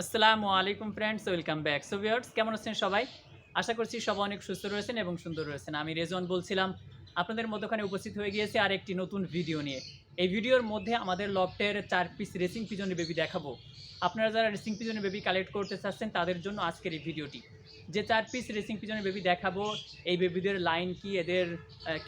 আসসালামু আলাইকুম friends welcome back so viewers কেমন আছেন সবাই? আশা করছি সবাই অনেক সুস্থ রয়েছেন এবং সুন্দর রয়েছেন। আমি রেজন বলছিলাম, আপনাদের মধ্যখানে উপস্থিত হয়ে গিয়েছে আর একটি নতুন ভিডিও নিয়ে। এই ভিডিওর মধ্যে আমাদের লফটের চার পিস রেসিং পিজনের বেবি দেখাবো। আপনারা যারা রেসিং পিজনের বেবি কালেক্ট করতে চাচ্ছেন, তাদের জন্য আজকের এই ভিডিওটি যে চার পিস রেসিং পিজনের বেবি দেখাবো, এই বেবিদের লাইন কি, এদের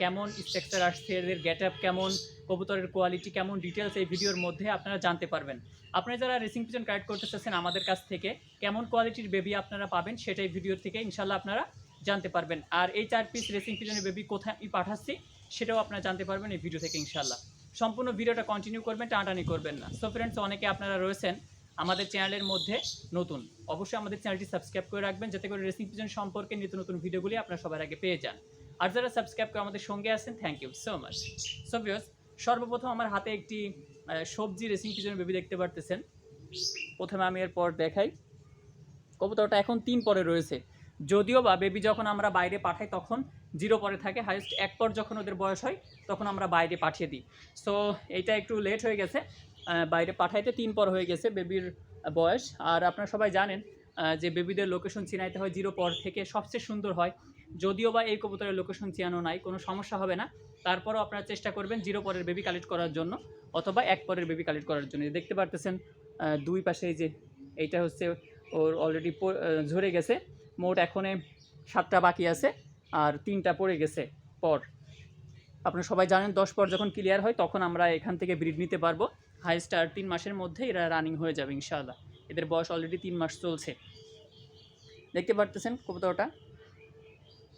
কেমন স্ট্রাকচার আসছে, এদের গেট আপ কেমন, কবুতরের কোয়ালিটি কেমন ডিটেলস এই ভিডিওর মধ্যে আপনারা জানতে পারবেন। আপনারা যারা রেসিং পিজন কালেক্ট করতে চাচ্ছেন আমাদের কাছ থেকে, কেমন কোয়ালিটির বেবি আপনারা পাবেন সেটাই ভিডিওর থেকে ইনশাল্লাহ আপনারা জানতে পারবেন। আর এই চার পিস রেসিং পিজনের বেবি কোথায় পাঠাচ্ছি, সেটাও আপনারা জানতে পারবেন এই ভিডিও থেকে ইনশাল্লাহ সম্পূর্ণ ভিডিওটা কন্টিনিউ করবেন, টানাটানি করবেন না। সো ফ্রেন্ডস অনেকে আপনারা রয়েছেন আমাদের চ্যানেলের মধ্যে নতুন। অবশ্যই আমাদের চ্যানেলটি সাবস্ক্রাইব করে রাখবেন, যাতে করে রেসিং পিজন সম্পর্কে নিত্য নতুন ভিডিওগুলি আপনারা সবার আগে পেয়ে যান। আর যারা সাবস্ক্রাইব করে আমাদের সঙ্গে আছেন thank you so much so viewers সর্বপ্রথম আমার হাতে একটি সবজি রেসিং পিজনের বেবি দেখতে পারতেছেন। প্রথমে আমি এরপর দেখাই। কবুতরটা এখন তিন পরে রয়েছে। যদিও বা বেবি যখন আমরা বাইরে পাঠাই, তখন জিরো পরে থাকে। হাইস্ট এক পর যখন ওদের বয়স হয়, তখন আমরা বাইরে পাঠিয়ে দিই। সো এইটা একটু লেট হয়ে গেছে। বাইরে পাঠাইতে তিন পর হয়ে গেছে বেবির বয়স। আর আপনারা সবাই জানেন যে বেবিদের লোকেশন চিনাইতে হয় জিরো পর থেকে সবচেয়ে সুন্দর হয়। যদিও বা এই কবুতরের লোকেশন চিনানো নাই, কোনো সমস্যা হবে না। তারপরও আপনারা চেষ্টা করবেন জিরো পরের বেবি কালেক্ট করার জন্য, অথবা এক পরের বেবি কালেক্ট করার জন্য। দেখতে পারতেছেন দুই পাশে যে এইটা হচ্ছে ওর অলরেডি ঝরে গেছে। মোট এখনে সাতটা বাকি আছে, আর তিনটা পড়ে গেছে পর। আপনারা সবাই জানেন, দশ পর যখন ক্লিয়ার হয়, তখন আমরা এখান থেকে ব্রিড নিতে পারব। হাইস্ট আর তিন মাসের মধ্যে এরা রানিং হয়ে যাবে, ইনশাআল্লাহ। এদের বয়স অলরেডি তিন মাস চলছে। দেখতে পারতেছেন কবুতরটা?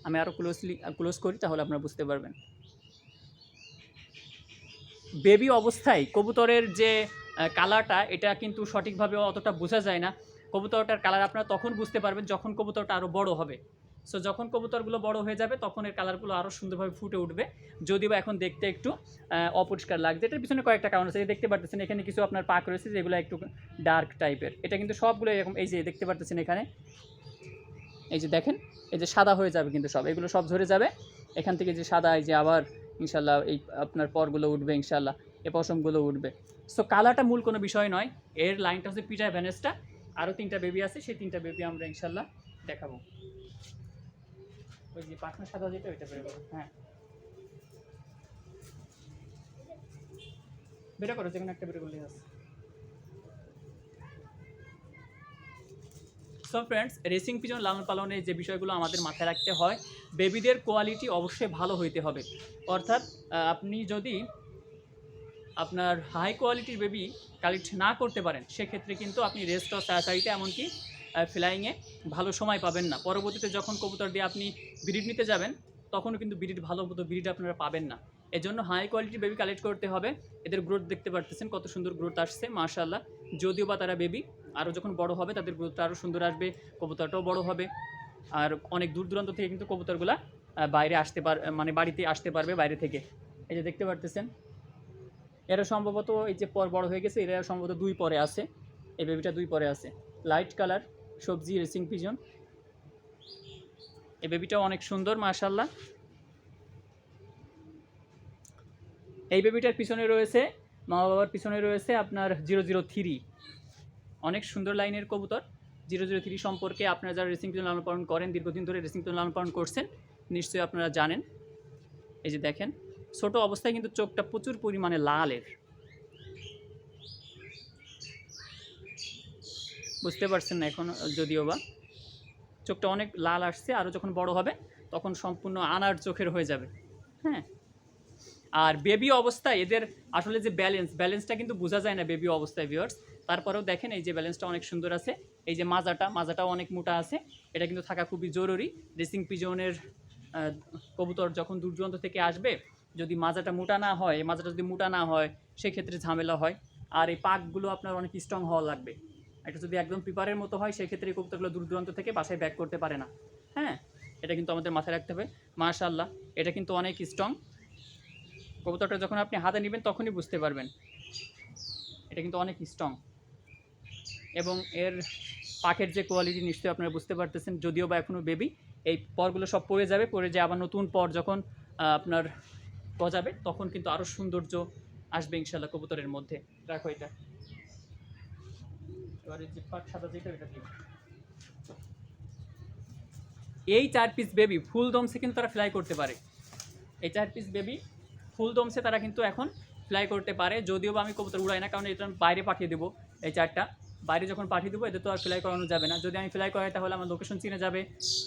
আমি আরও ক্লোজলি ক্লোজ করি তাহলে আপনারা বুঝতে পারবেন। বেবি অবস্থায় কবুতরের যে কালারটা এটা কিন্তু সঠিকভাবে অতটা বোঝা যায় না। কবুতরটার কালার আপনারা তখন বুঝতে পারবেন যখন কবুতরটা আরও বড় হবে। সো যখন কবুতরগুলো বড় হয়ে যাবে, তখন এর কালারগুলো আরও সুন্দরভাবে ফুটে উঠবে। যদিও এখন দেখতে একটু অপরিষ্কার লাগছে। এটার পিছনে কয়েকটা কারণ আছে। দেখতে পারতেছেন, এখানে কিছু আপনার পাক রয়েছে যেগুলো একটু ডার্ক টাইপের এটা কিন্তু সবগুলো এরকম, এই যে দেখতে পারতেছেন এখানে। এই যে দেখেন, এই যে সাদা হয়ে যাবে কিন্তু সব। এগুলো সব ঝরে যাবে। এখান থেকে যে সাদা, এই যে আবার ইনশাল্লাহ এই আপনার পরগুলো উঠবে ইনশাল্লাহ। এ পশমগুলো উঠবে। সো কালারটা মূল কোনো বিষয় নয়। এর লাইনটা হচ্ছে পিটার ভ্যানেসটা আরও তিনটা বেবি আছে। সেই তিনটা বেবি আমরা ইনশাল্লাহ দেখাবো। ওই যে পাখনা সাদা যেটা, ওইটা বেরোবো হ্যাঁ। বেরো করো যে কোনো একটা বেরো করলেই আছে সো ফ্রেন্ডস রেসিং পিজন লালন পালনের যে বিষয়গুলো আমাদের মাথায় রাখতে হয় বেবিদের কোয়ালিটি অবশ্যই ভালো হইতে হবে। অর্থাৎ আপনি যদি আপনার হাই কোয়ালিটির বেবি কালেক্ট না করতে পারেন, সেক্ষেত্রে কিন্তু আপনি রেস্ট অফ সাইটে এমনকি ফ্লাইংয়ে ভালো সময় পাবেন না। পরবর্তীতে যখন কবুতর দিয়ে আপনি ব্রিড নিতে যাবেন, তখনও কিন্তু ব্রিড, ভালো মতো ব্রিড আপনারা পাবেন না। এজন্য হাই কোয়ালিটির বেবি কালেক্ট করতে হবে। এদের গ্রোথ দেখতে পারতেছেন, কত সুন্দর গ্রোথ আসছে মাশাল্লাহ যদিও বা তারা বেবি আরও যখন বড় হবে, তাদের গ্রোথটা আরও সুন্দর আসবে, কবুতরটাও বড় হবে। আর অনেক দূর দূরান্ত থেকে কিন্তু কবুতরগুলা বাইরে আসতে পার মানে বাড়িতে আসতে পারবে বাইরে থেকে। এই যে দেখতে পারতেছেন, এরা সম্ভবত এই যে পর বড় হয়ে গেছে, এরা সম্ভবত দুই পরে আছে। এই বেবিটা দুই পরে আছে। লাইট কালার সবজি, রেসিং পিজন। এই বেবিটাও অনেক সুন্দর মাশাল্লাহ এই বেবিটার পিছনে রয়েছে মা বাবার পিছনে রয়েছে আপনার জিরো জিরো থ্রি অনেক সুন্দর লাইনের কবুতর। জিরো জিরো থ্রি সম্পর্কে আপনারা যারা রেসিং পিজন লালন পালন করেন, দীর্ঘদিন ধরে রেসিং পিজন লালন পালন করছেন, নিশ্চয়ই আপনারা জানেন। এই যে দেখেন, ছোট অবস্থায় কিন্তু চোখটা প্রচুর পরিমাণে লালের। বুঝতে পারছেন না এখন, যদিও বা। চোখটা অনেক লাল আসছে আরও যখন বড় হবে, তখন সম্পূর্ণ আনার চোখের হয়ে যাবে। হ্যাঁ? আর বেবি অবস্থায় এদের আসলে যে ব্যালেন্স ব্যালেন্সটা কিন্তু বোঝা যায় না বেবি অবস্থায় ভিউয়ার্স তারপরেও দেখেন এই যে ব্যালেন্সটা অনেক সুন্দর আছে। এই যে মাজাটা, মাজাটাও অনেক মোটা আছে। এটা কিন্তু থাকা খুবই জরুরি। রেসিং পিজনের কবুতর যখন দূর দূরান্ত থেকে আসবে, যদি মাজাটা মোটা না হয় মাজাটা যদি মোটা না হয়, সেক্ষেত্রে ঝামেলা হয়। আর এই পাকগুলো আপনার অনেক স্ট্রং হওয়া লাগবে। এটা যদি একদম পিপারের মতো হয়, সেক্ষেত্রে এই কবুতরগুলো দূর দূরান্ত থেকে বাসায় ব্যাক করতে পারে না। হ্যাঁ? এটা কিন্তু আমাদের মাথায় রাখতে হবে। মাশাল্লাহ এটা কিন্তু অনেক স্ট্রং কবুতরটা যখন আপনি হাতে নেবেন, তখনই বুঝতে পারবেন। এটা কিন্তু অনেক স্ট্রং এবং এর পাখের যে কোয়ালিটি নিশ্চয়ই আপনারা বুঝতে পারতেছেন, যদিও বা এখনও বেবি এই পরগুলো সব পড়ে যাবে, পড়ে যে আবার নতুন পর যখন আপনার গজাবে, তখন কিন্তু আরও সৌন্দর্য আসবে ইনশাল্লাহ কবুতরের মধ্যে। রাখো এটা। এটা এই চার পিস বেবি ফুল দমসে কিন্তু তারা ফ্লাই করতে পারে। এই চার পিস বেবি ফুল দমসে তারা কিন্তু এখন ফ্লাই করতে পারে। যদিও বা আমি কবুতর উড়াই না, কারণ এটা বাইরে পাঠিয়ে দেবো এই চারটা। বাইরে যখন পাঠিয়ে দেবো, এদের তো আর ফ্লাই করানো যাবে না। যদি আমি ফ্লাই করাই, তাহলে আমার লোকেশন চিনে যাবে।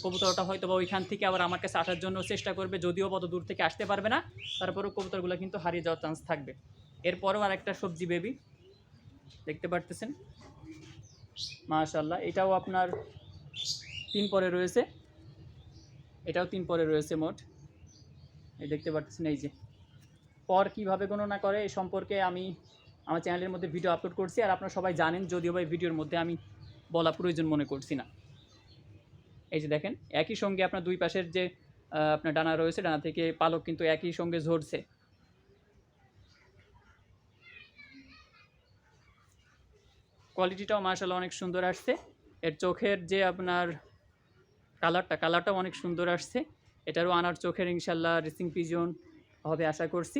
কবুতরটা হয়তো বা ওইখান থেকে আবার আমার কাছে আসার জন্য চেষ্টা করবে। যদিও কত দূর থেকে আসতে পারবে না, তারপরেও কবুতরগুলো কিন্তু হারিয়ে যাওয়ার চান্স থাকবে। এরপরেও আর একটা সবজি বেবি দেখতে পারতেছেন? মাশাল্লাহ এটাও আপনার তিন পরে রয়েছে। এটাও তিন পরে রয়েছে মোট। এই দেখতে পাচ্ছেন, এই যে। পর কীভাবে গণনা করে এ সম্পর্কে আমি আমার চ্যানেলের মধ্যে ভিডিও আপলোড করছি, আর আপনারা সবাই জানেন, যদিও বা ভিডিওর মধ্যে আমি বলা প্রয়োজন মনে করছি না। এই যে দেখেন, একই সঙ্গে আপনার দুই পাশের যে আপনার ডানা রয়েছে, ডানা থেকে পালক কিন্তু একই সঙ্গে ঝরছে। কোয়ালিটিটাও মার্শাল্লাহ অনেক সুন্দর আসছে। এর চোখের যে আপনার কালারটা কালারটাও অনেক সুন্দর আসছে। এটারও আনার চোখের ইনশাল্লাহ রেসিং পিজন হবে আশা করছি।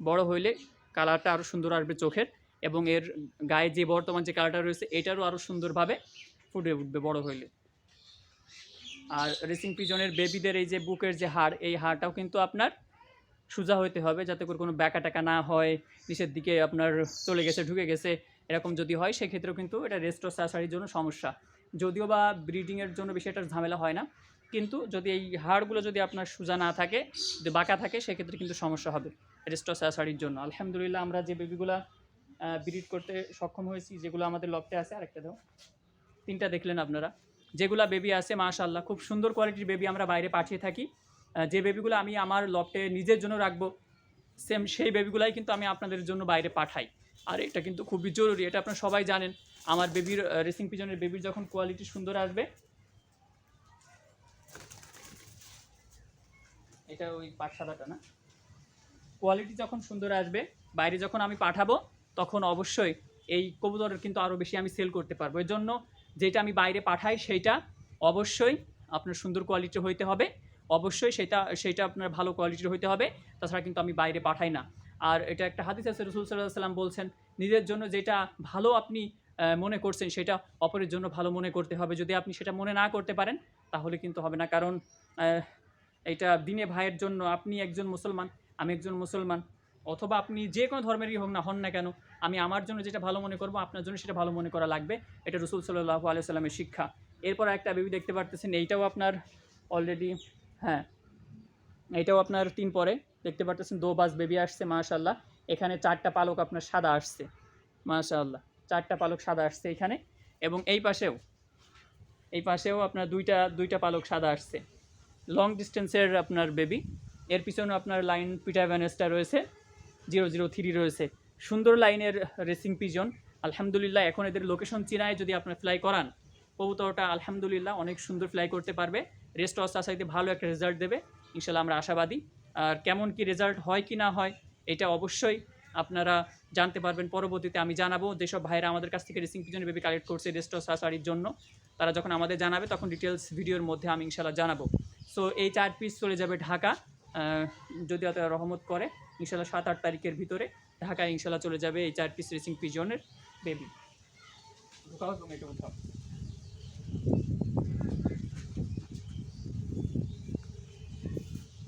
বড় হইলে কালারটা আরও সুন্দর আসবে চোখের এবং এর গায়ে যে বর্তমান যে কালারটা রয়েছে, এটারও আরও সুন্দরভাবে ফুটে উঠবে বড় হইলে। আর রেসিং পিজনের বেবিদের এই যে বুকের যে হাড়, এই হাড়টাও কিন্তু আপনার সোজা হইতে হবে যাতে করে কোনো ব্যাকা টাকা না হয়, নিচের দিকে আপনার চলে গেছে, ঢুকে গেছে। এরকম যদি হয়, সেক্ষেত্রেও কিন্তু এটা রেস্টো সাসারির জন্য সমস্যা। যদিও বা ব্রিডিংয়ের জন্য বেশি একটা ঝামেলা হয় না, কিন্তু যদি এই হাড়গুলো যদি আপনার সোজা না থাকে, যদি বাঁকা থাকে, সেক্ষেত্রে কিন্তু সমস্যা হবে রেস্টো সাসারির জন্য। আলহামদুলিল্লাহ, আমরা যে বেবিগুলা ব্রিড করতে সক্ষম হয়েছি, যেগুলো আমাদের লকটে আছে, আরেকটা দাও। তিনটা দেখলেন আপনারা। যেগুলা বেবি আছে মাশাল্লাহ খুব সুন্দর কোয়ালিটির বেবি আমরা বাইরে পাঠিয়ে থাকি। যে বেবিগুলো আমি আমার লকটে নিজের জন্য রাখব সেম সেই বেবিগুলাই কিন্তু আমি আপনাদের জন্য বাইরে পাঠাই। আর এটা কিন্তু খুবই জরুরি, এটা আপনারা সবাই জানেন। আমার বেবির রেসিং পিজনের বেবির যখন কোয়ালিটি সুন্দর আসবে, এটা ওই পাট সাদাটা না? কোয়ালিটি যখন সুন্দর আসবে, বাইরে যখন আমি পাঠাবো, তখন অবশ্যই এই কবুতরের কিন্তু আরও বেশি আমি সেল করতে পারব। এর জন্য যেটা আমি বাইরে পাঠাই সেইটা অবশ্যই আপনার সুন্দর কোয়ালিটি হইতে হবে। অবশ্যই সেটা সেটা আপনার ভালো কোয়ালিটির হইতে হবে। তাছাড়া কিন্তু আমি বাইরে পাঠাই না। আর এটা একটা হাদিস আছে, রসুল সাল্লাহ সাল্লাম বলছেন, নিজের জন্য যেটা ভালো আপনি মনে করছেন সেটা অপরের জন্য ভালো মনে করতে হবে। যদি আপনি সেটা মনে না করতে পারেন, তাহলে কিন্তু হবে না। কারণ এটা দিনে ভাইয়ের জন্য আপনি একজন মুসলমান, আমি একজন মুসলমান, অথবা আপনি যে কোনো ধর্মেরই হোক না, হন না কেন, আমি আমার জন্য যেটা ভালো মনে করব, আপনার জন্য সেটা ভালো মনে করা লাগবে। এটা রসুল সাল্লাহ আলিয়া সাল্লামের শিক্ষা। এরপর একটা বেবি দেখতে পারতেছেন, এইটাও আপনার অলরেডি হ্যাঁ এটাও আপনার তিন পরে। দেখতে পারতেছেন, দো বাস বেবি আসছে মাশাল্লাহ এখানে চারটা পালক আপনার সাদা আসছে মাশাল্লাহ চারটা পালক সাদা আসছে এখানে। এবং এই পাশেও এই পাশেও আপনার দুইটা দুইটা পালক সাদা আসছে। লং ডিস্টেন্সের আপনার বেবি। এর পিছনে আপনার লাইন পিটা ভ্যানেসটা রয়েছে, জিরো জিরো থ্রি রয়েছে। সুন্দর লাইনের রেসিং পিজন আলহামদুলিল্লাহ, এখন এদের লোকেশন চিনায় যদি আপনার ফ্লাই করান, কবুতরটা আলহামদুলিল্লাহ অনেক সুন্দর ফ্লাই করতে পারবে। রেস্ট অস আসাইতে ভালো একটা রেজাল্ট দেবে। ইনশাল্লাহ আমরা আশাবাদী। আর কেমন কি রেজাল্ট হয় কি না হয়, এটা অবশ্যই আপনারা জানতে পারবেন। পরবর্তীতে আমি জানাব যেসব ভাইরা আমাদের কাছ থেকে রেসিং পিজনের বেবি কালেক্ট করছে রেস্ট অস আসারির জন্য, তারা যখন আমাদের জানাবে তখন ডিটেলস ভিডিওর মধ্যে আমি ইনশাল্লাহ জানাব। সো এই চার পিস চলে যাবে ঢাকা যদি অত রহমত করে ইনশাল্লাহ সাত আট তারিখের ভিতরে ঢাকায় ইনশাল্লাহ চলে যাবে এই চার পিস রেসিং পিজনের বেবি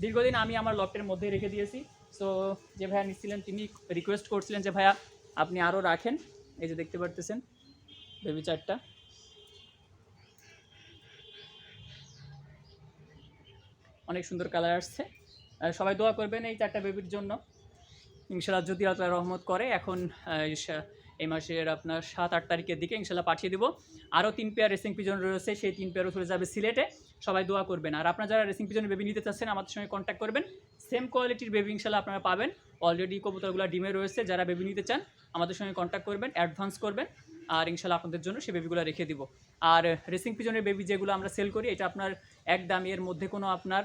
দীর্ঘদিন আমি আমার লকটের মধ্যে রেখে দিয়েছি। সো যে ভাইয়া নিচ্ছিলেন, তিনি রিকোয়েস্ট করছিলেন যে ভাইয়া আপনি আরও রাখেন। এই যে দেখতে পারতেছেন বেবি চারটা অনেক সুন্দর কালার আসছে। সবাই দোয়া করবেন এই চারটা বেবির জন্য। ইনশাল্লাহ যদি আল্লাহ রহমত করে, এখন এই মাসের আপনার সাত আট তারিখের দিকে ইনশাল্লাহ পাঠিয়ে দিব। আরও তিন পেয়ার রেসিং পিজন রয়েছে, সেই তিন পেয়ারও চলে যাবে সিলেটে। সবাই দোয়া করবেন। আর আপনারা যারা রেসিং পিজনের বেবি নিতে চাচ্ছেন, আমাদের সঙ্গে কন্ট্যাক্ট করবেন। সেম কোয়ালিটির বেবি ইনশাল্লাহ আপনারা পাবেন। অলরেডি কবুতরগুলো ডিমে রয়েছে, যারা বেবি নিতে চান, আমাদের সঙ্গে কন্ট্যাক্ট করবেন অ্যাডভান্স করবেন। আর ইনশাল্লাহ আপনাদের জন্য সেই বেবিগুলো রেখে দিব। আর রেসিং পিজনের বেবি যেগুলো আমরা সেল করি, এটা আপনার এক দাম, এর মধ্যে কোনো আপনার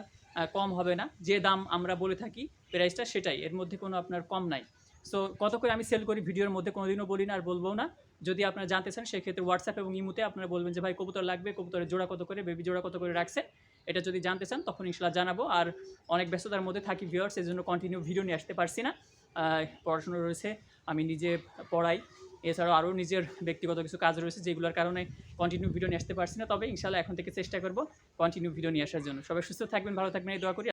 কম হবে না। যে দাম আমরা বলে থাকি প্রাইসটা সেটাই। এর মধ্যে কোনো আপনার কম নাই। সো কত করে আমি সেল করি, ভিডিওর মধ্যে কোনোদিনও বলি না আর বলব না। যদি আপনারা জানতে চান, সেক্ষেত্রে হোয়াটসঅ্যাপ এবং ইমুতে আপনারা বলবেন যে, ভাই, কবুতর লাগবে, কবুতরের জোড়া কত করে বেবি জোড়া কত করে রাখছে? এটা যদি জানতে চান, তখন ইনশাল্লাহ জানাব। আর অনেক ব্যস্ততার মধ্যে থাকি ভিউয়ার্স এই জন্য কন্টিনিউ ভিডিও নিয়ে আসতে পারছি না। পড়াশোনা রয়েছে, আমি নিজে পড়াই। এছাড়াও আরও নিজের ব্যক্তিগত কিছু কাজ রয়েছে, যেগুলোর কারণে কন্টিনিউ ভিডিও নিয়ে আসতে পারছি না। তবে ইনশাল্লাহ এখন থেকে চেষ্টা করব কন্টিনিউ ভিডিও নিয়ে আসার জন্য। সবাই সুস্থ থাকবেন, ভালো থাকবেন, এই দোয়া করি।